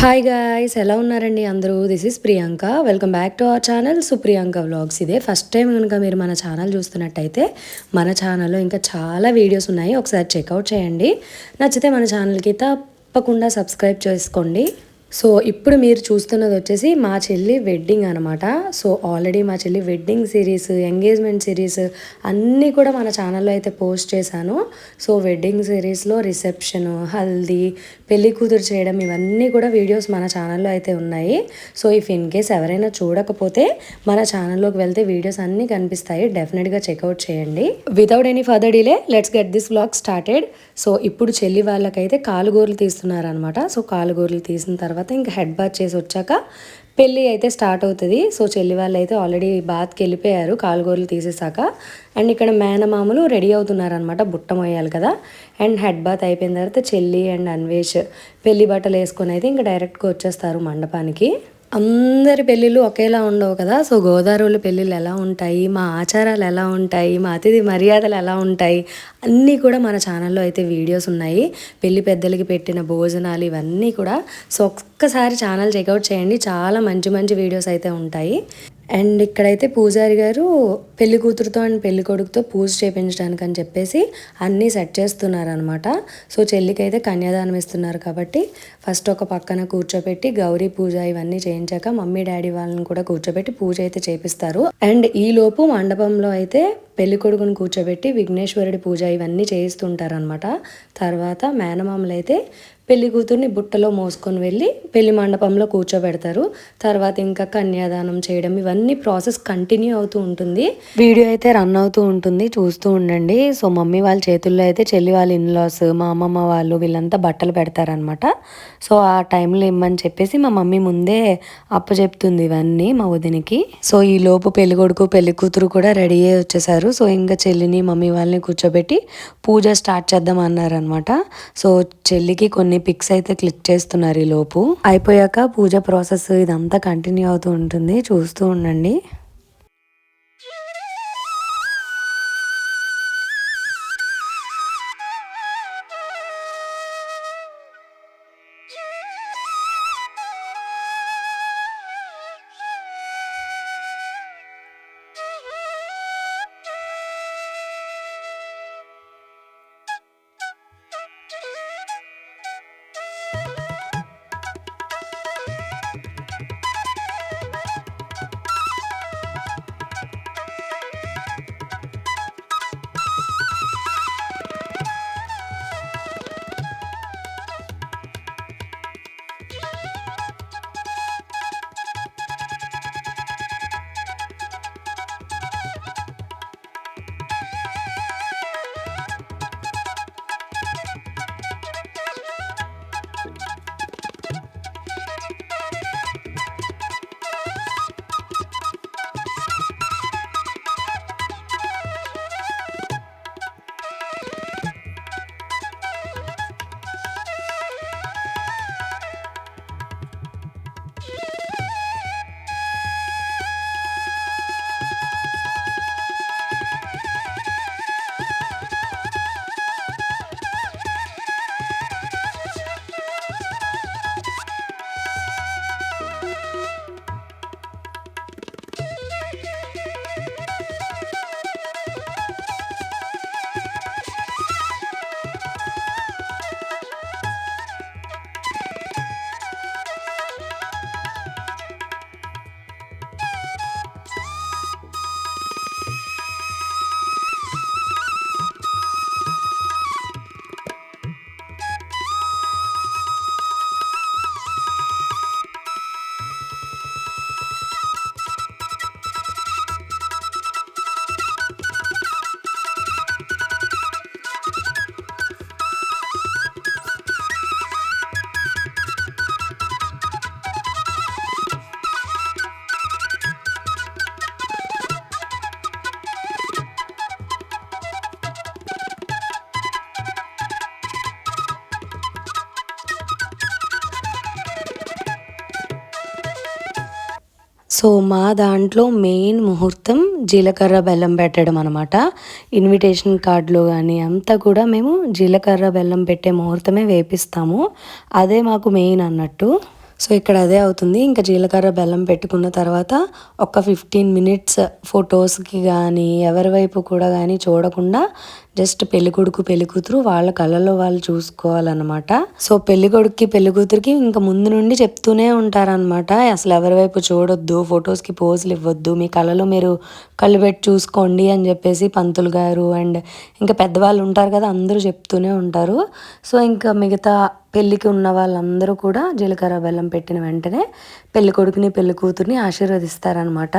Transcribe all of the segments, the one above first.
Hi guys ఎలా ఉన్నారండి అందరూ? This is Priyanka welcome back to our channel Supriyanka vlogs ఇదే ఫస్ట్ టైం కనుక మీరు మన ఛానల్ చూస్తున్నట్టయితే మన ఛానల్లో ఇంకా చాలా వీడియోస్ ఉన్నాయి. ఒకసారి చెక్అవుట్ చేయండి. నచ్చితే మన ఛానల్కి తప్పకుండా సబ్స్క్రైబ్ చేసుకోండి. సో ఇప్పుడు మీరు చూస్తున్నది వచ్చేసి మా చెల్లి వెడ్డింగ్ అనమాట సో ఆల్రెడీ మా చెల్లి వెడ్డింగ్ సిరీస్ ఎంగేజ్మెంట్ సిరీస్ అన్నీ కూడా మన ఛానల్లో అయితే పోస్ట్ చేశాను. సో వెడ్డింగ్ సిరీస్లో రిసెప్షన్ హల్దీ పెళ్ళి కూతురు చేయడం ఇవన్నీ కూడా వీడియోస్ మన ఛానల్లో అయితే ఉన్నాయి. సో ఇఫ్ ఇన్ కేస్ ఎవరైనా చూడకపోతే మన ఛానల్లోకి వెళ్తే వీడియోస్ అన్నీ కనిపిస్తాయి. డెఫినెట్గా చెక్అవుట్ చేయండి. Without any further delay let's get this vlog started so ఇప్పుడు చెల్లి వాళ్ళకైతే కాలుగూరలు తీస్తున్నారనమాట సో కాలుగూరలు తీసిన తర్వాత ఇంకా హెడ్ బాత్ చేసి వచ్చాక పెళ్ళి అయితే స్టార్ట్ అవుతుంది. సో చెల్లి వాళ్ళు అయితే ఆల్రెడీ బాత్కి వెళ్ళిపోయారు కాలుగూరలు తీసేసాక అండ్ ఇక్కడ మేనమామలు రెడీ అవుతున్నారనమాట బుట్టమోయాలి కదా. అండ్ హెడ్ బాత్ అయిపోయిన తర్వాత చెల్లి అండ్ అన్వేష్ పెళ్ళి బట్టలు వేసుకొని అయితే ఇంకా డైరెక్ట్గా వచ్చేస్తారు మండపానికి. అందరి పెళ్ళిళ్ళు ఒకేలా ఉండవు కదా. సో గోదావరి పెళ్ళిళ్ళు ఎలా ఉంటాయి? మా ఆచారాలు ఎలా ఉంటాయి? మా అతిథి మర్యాదలు ఎలా ఉంటాయి? అన్నీ కూడా మన ఛానల్లో అయితే వీడియోస్ ఉన్నాయి. పెళ్ళి పెద్దలకి పెట్టిన భోజనాలు ఇవన్నీ కూడా. సో ఒక్కసారి ఛానల్ చెక్అవుట్ చేయండి. చాలా మంచి మంచి వీడియోస్ అయితే ఉంటాయి. అండ్ ఇక్కడైతే పూజారి గారు పెళ్ళి కూతురుతో అండ్ పెళ్ళి కొడుకుతో పూజ చేయించడానికి అని చెప్పేసి అన్నీ సెట్ చేస్తున్నారు అనమాట సో చెల్లికైతే కన్యాదానం ఇస్తున్నారు కాబట్టి ఫస్ట్ ఒక పక్కన కూర్చోబెట్టి గౌరీ పూజ ఇవన్నీ చేయించాక మమ్మీ డాడీ వాళ్ళని కూడా కూర్చోబెట్టి పూజ అయితే చేపిస్తారు. అండ్ ఈ లోపు మండపంలో అయితే పెళ్ళికొడుకుని కూర్చోబెట్టి విఘ్నేశ్వరుడి పూజ ఇవన్నీ చేయిస్తుంటారనమాట తర్వాత మేనమామలు అయితే పెళ్ళి కూతుర్ని బుట్టలో మోసుకొని వెళ్ళి పెళ్ళి మండపంలో కూర్చోబెడతారు. తర్వాత ఇంకా కన్యాదానం చేయడం ఇవన్నీ ప్రాసెస్ కంటిన్యూ అవుతూ ఉంటుంది. వీడియో అయితే రన్ అవుతూ ఉంటుంది. చూస్తూ ఉండండి. సో మమ్మీ వాళ్ళ చేతుల్లో అయితే చెల్లి వాళ్ళ ఇన్లాస్ మా అమ్మమ్మ వాళ్ళు వీళ్ళంతా బట్టలు పెడతారనమాట సో ఆ టైంలో ఇమ్మని చెప్పేసి మా మమ్మీ ముందే అప్పచెప్తుంది ఇవన్నీ మా వదినికి. సో ఈ లోపు పెళ్ళి కొడుకు పెళ్ళి కూతురు కూడా రెడీ అయ్యి వచ్చేసారు. సో ఇంకా చెల్లిని మమ్మీ వాళ్ళని కూర్చోబెట్టి పూజ స్టార్ట్ చేద్దాం అన్నారనమాట సో చెల్లికి కొన్ని పిక్స్ అయితే క్లిక్ చేస్తున్నారు ఈ లోపు. అయిపోయాక పూజ ప్రాసెస్ ఇదంతా కంటిన్యూ అవుతూ ఉంటుంది. చూస్తూ ఉండండి. సో మా దాంట్లో మెయిన్ ముహూర్తం జీలకర్ర బెల్లం పెట్టడం అనమాట ఇన్విటేషన్ కార్డులో కానీ అంతా కూడా మేము జీలకర్ర బెల్లం పెట్టే ముహూర్తమే వేపిస్తాము. అదే మాకు మెయిన్ అన్నట్టు. సో ఇక్కడ అదే అవుతుంది. ఇంకా జీలకర్ర బెల్లం పెట్టుకున్న తర్వాత ఒక ఫిఫ్టీన్ మినిట్స్ ఫొటోస్కి కానీ ఎవరి వైపు కూడా కానీ చూడకుండా జస్ట్ పెళ్ళి కొడుకు పెళ్ళి కూతురు వాళ్ళ కళ్ళలో వాళ్ళు చూసుకోవాలన్నమాట. సో పెళ్ళి పెళ్ళికూతురికి పెళ్ళి కూతురికి ఇంకా ముందు నుండి చెప్తూనే ఉంటారనమాట అసలు ఎవరి వైపు చూడొద్దు ఫొటోస్కి పోజులు ఇవ్వద్దు మీ కళ్ళలో మీరు కళ్ళు పెట్టి చూసుకోండి అని చెప్పేసి పంతులు గారు అండ్ ఇంకా పెద్దవాళ్ళు ఉంటారు కదా అందరూ చెప్తూనే ఉంటారు. సో ఇంకా మిగతా పెళ్ళికి ఉన్న వాళ్ళందరూ కూడా జీలకర్ర బెల్లం పెట్టిన వెంటనే పెళ్ళికొడుకుని కొడుకుని పెళ్ళి కూతుర్ని ఆశీర్వదిస్తారనమాట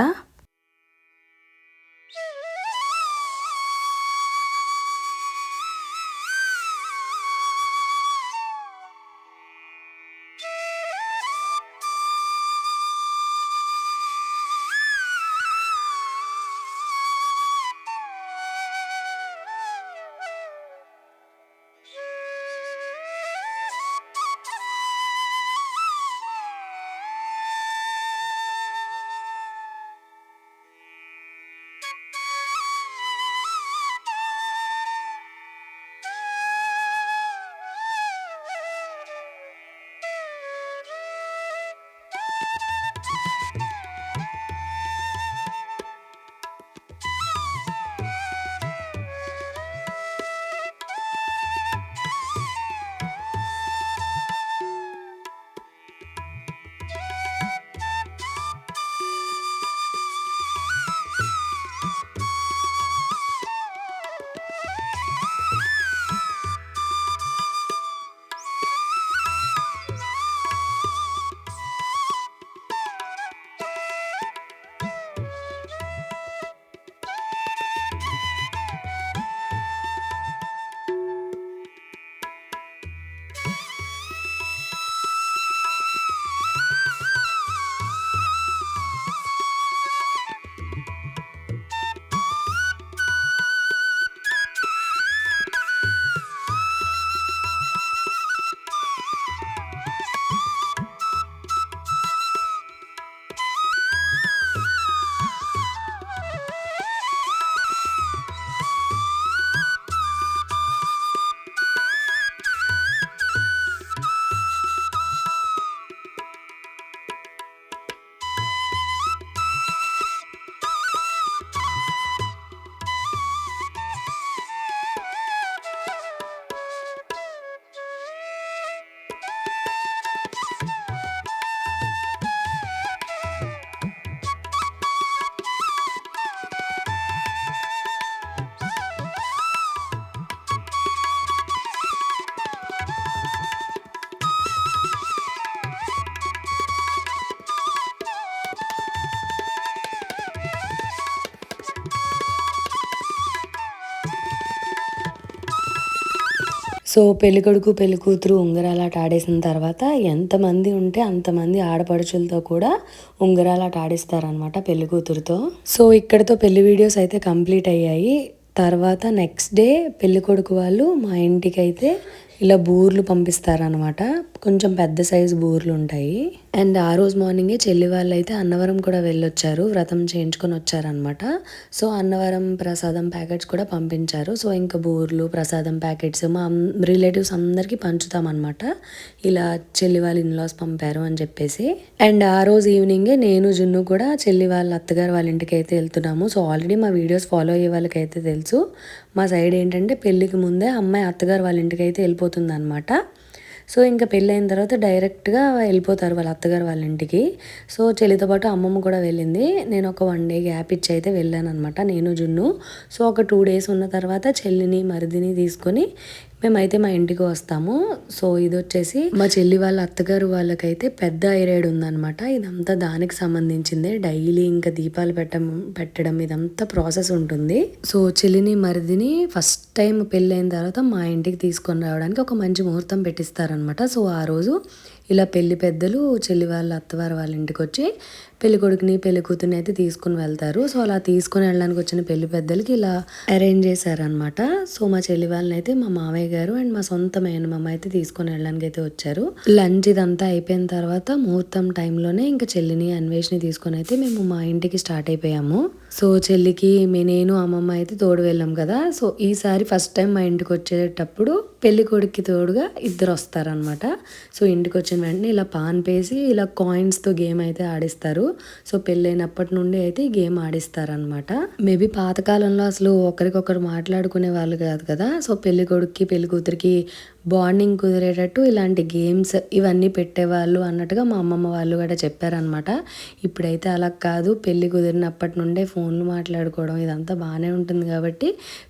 సో పెళ్ళికొడుకు పెళ్ళి కూతురు ఉంగరాలాట ఆడేసిన తర్వాత ఎంతమంది ఉంటే అంతమంది ఆడపడుచులతో కూడా ఉంగరాలాట ఆడిస్తారనమాట పెళ్ళి కూతురుతో సో ఇక్కడతో పెళ్ళి వీడియోస్ అయితే కంప్లీట్ అయ్యాయి. తర్వాత నెక్స్ట్ డే పెళ్ళికొడుకు వాళ్ళు మా ఇంటికి అయితే ఇలా బూర్లు పంపిస్తారనమాట కొంచెం పెద్ద సైజు బూర్లు ఉంటాయి. అండ్ ఆ రోజు మార్నింగే చెల్లి వాళ్ళు అయితే అన్నవరం కూడా వెళ్ళొచ్చారు. వ్రతం చేయించుకొని వచ్చారనమాట సో అన్నవరం ప్రసాదం ప్యాకెట్స్ కూడా పంపించారు. సో ఇంకా బూర్లు ప్రసాదం ప్యాకెట్స్ మా రిలేటివ్స్ అందరికీ పంచుతామన్నమాట. ఇలా చెల్లి వాళ్ళ ఇన్లాస్ పంపారు అని చెప్పేసి. అండ్ ఆ రోజు ఈవినింగే నేను జున్ను కూడా చెల్లి వాళ్ళ అత్తగారు వాళ్ళ ఇంటికి అయితే వెళ్తున్నాము. సో ఆల్రెడీ మా వీడియోస్ ఫాలో అయ్యే వాళ్ళకైతే తెలుసు. మా సైడ్ ఏంటంటే పెళ్ళికి ముందే అమ్మాయి అత్తగారు వాళ్ళ ఇంటికి అయితే వెళ్ళిపోతుంది అనమాట సో ఇంకా పెళ్ళైన తర్వాత డైరెక్ట్గా వెళ్ళిపోతారు వాళ్ళ అత్తగారు వాళ్ళ ఇంటికి. సో చెల్లితో పాటు అమ్మమ్మ కూడా వెళ్ళింది. నేను ఒక వన్ డే గ్యాప్ ఇచ్చి అయితే వెళ్ళాను అనమాట నేను జున్ను. సో ఒక టూ డేస్ ఉన్న తర్వాత చెల్లిని మరిదిని తీసుకొని మేమైతే మా ఇంటికి వస్తాము. సో ఇది వచ్చేసి మా చెల్లి వాళ్ళ అత్తగారు వాళ్ళకైతే పెద్ద ఐరైడ్ ఉందన్నమాట. ఇదంతా దానికి సంబంధించిందే. డైలీ ఇంకా దీపాలు పెట్టడం పెట్టడం ఇదంతా ప్రాసెస్ ఉంటుంది. సో చెల్లిని మరిదిని ఫస్ట్ టైం పెళ్ళైన తర్వాత మా ఇంటికి తీసుకొని రావడానికి ఒక మంచి ముహూర్తం పెట్టిస్తారనమాట సో ఆ రోజు ఇలా పెళ్ళి పెద్దలు చెల్లి వాళ్ళ అత్తవారు వాళ్ళ ఇంటికి వచ్చి పెళ్ళి కొడుకుని పెళ్ళి కూతుర్ని అయితే తీసుకుని వెళ్తారు. సో అలా తీసుకుని వెళ్ళడానికి వచ్చిన పెళ్ళి పెద్దలకి ఇలా అరేంజ్ చేశారనమాట సో మా చెల్లి వాళ్ళని అయితే మా మామయ్య గారు అండ్ మా సొంత మేనమామ అయితే తీసుకొని వెళ్ళడానికి అయితే వచ్చారు. లంచ్ ఇదంతా అయిపోయిన తర్వాత ముహూర్తం టైంలోనే ఇంకా చెల్లిని అన్వేషిని తీసుకొని అయితే మేము మా ఇంటికి స్టార్ట్ అయిపోయాము. సో చెల్లికి మీ నేను అమ్మమ్మ అయితే తోడు వెళ్ళాం కదా. సో ఈసారి ఫస్ట్ టైం మా ఇంటికి వచ్చేటప్పుడు పెళ్ళి కొడుక్కి తోడుగా ఇద్దరు వస్తారనమాట సో ఇంటికి వచ్చిన వెంటనే ఇలా పాన్ పేసి ఇలా కాయిన్స్తో గేమ్ అయితే ఆడిస్తారు. సో పెళ్ళైనప్పటి నుండి అయితే ఈ గేమ్ ఆడిస్తారనమాట మేబీ పాతకాలంలో అసలు ఒకరికొకరు మాట్లాడుకునే వాళ్ళు కాదు కదా. సో పెళ్ళి కొడుక్కి పెళ్ళి కూతురికి బాండింగ్ కుదిరేటట్టు ఇలాంటి గేమ్స్ ఇవన్నీ పెట్టేవాళ్ళు అన్నట్టుగా మా అమ్మమ్మ వాళ్ళు కూడా చెప్పారనమాట ఇప్పుడైతే అలా కాదు. పెళ్ళి కుదిరినప్పటి నుండే ఫోన్లు మాట్లాడుకోవడం ఇదంతా బాగానే ఉంటుంది కాబట్టి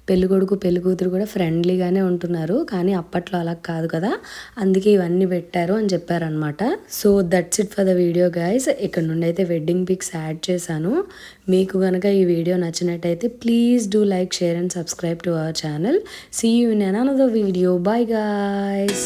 పెళ్ళికొడుకు కొడుకు పెళ్ళి కూతురు కూడా ఫ్రెండ్లీగానే ఉంటున్నారు కానీ అప్పట్లో అలా కాదు కదా? అందుకే ఇవన్నీ పెట్టారు అని చెప్పారనమాట so that's it for the video guys ఇక్కడ నుండి అయితే వెడ్డింగ్ పిక్స్ యాడ్ చేశాను. మీకు కనుక ఈ వీడియో నచ్చినట్టయితే please do like share and subscribe to our channel see you in another video bye guys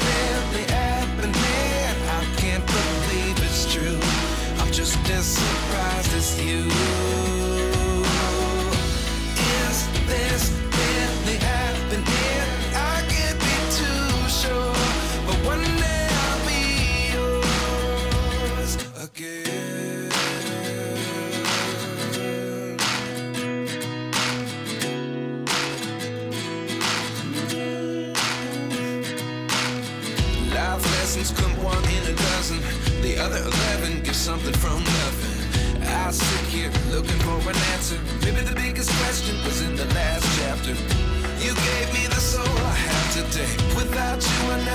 Come one in a dozen. The other eleven get something from nothing. I sit here looking for an answer. Maybe the biggest question was in the last chapter. You gave me the soul I have today. Without you, I never.